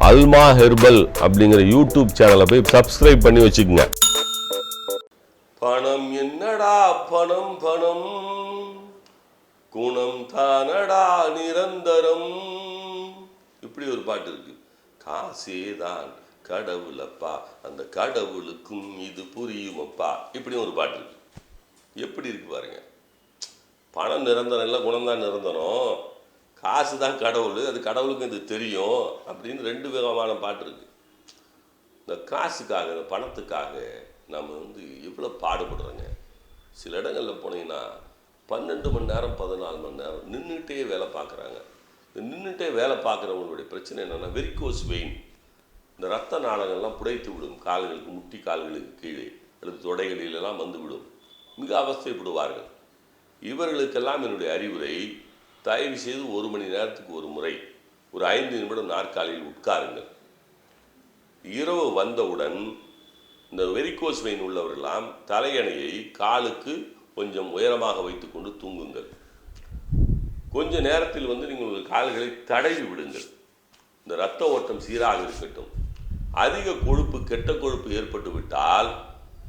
அல்மா herbal அப்படிங்கிற YouTube சேனலை போய் சப்ஸ்கிரைப் பண்ணி வச்சுக்கோங்க. பணம் என்னடா பணம் பணம். குணம் தானடா நிரந்தரம். இப்படி ஒரு பாட்டு இருக்கு. காசே தான் கடவுளப்பா அந்த கடவுளுக்கும் இது புரியுமப்பா. இப்படி ஒரு பாட்டு இருக்கு. எப்படி இருக்கு பாருங்க. பணம் நிரந்தரம் இல்லை குணம் தான் நிரந்தரம். காசு தான் கடவுள் அது கடவுளுக்கு இது தெரியும் அப்படின்னு ரெண்டு விதமான பாட்டு இருக்கு. இந்த காசுக்காக இந்த பணத்துக்காக நம்ம வந்து எவ்வளோ பாடுபடுறோங்க? சில இடங்களில் போனீங்கன்னா பன்னெண்டு மணி நேரம் பதினாலு மணி நேரம் நின்றுட்டே வேலை பார்க்குறாங்க. இந்த நின்றுட்டே வேலை பார்க்குறவங்களுடைய பிரச்சனை என்னென்னா வெரிகோஸ் வெயின் இந்த ரத்த நாளங்கள்லாம் புடைத்து விடும் கால்களுக்கு முட்டி கால்களுக்கு கீழே அல்லது தொடைகளிலெல்லாம் வந்து விடும். மிக அவஸ்தைப்படுவார்கள். இவர்களுக்கெல்லாம் என்னுடைய அறிவுரை தயவு செய்து ஒரு மணி நேரத்துக்கு ஒரு முறை ஒரு ஐந்து நிமிடம் நாற்காலியில் உட்காருங்கள். இரவு வந்தவுடன் இந்த வெரிகோஸ் வெயின் உள்ளவரெல்லாம் தலையணையை காலுக்கு கொஞ்சம் உயரமாக வைத்துக்கொண்டு தூங்குங்கள். கொஞ்ச நேரத்தில் வந்து நீங்கள் உங்கள் கால்களை தடவி விடுங்கள். இந்த இரத்த ஓட்டம் சீராக இருக்கட்டும். அதிக கொழுப்பு கெட்ட கொழுப்பு ஏற்பட்டு விட்டால்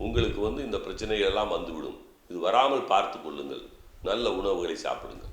உங்களுக்கு வந்து இந்த பிரச்சனைகள் எல்லாம் வந்துவிடும். இது வராமல் பார்த்து கொள்ளுங்கள். நல்ல உணவுகளை சாப்பிடுங்கள்.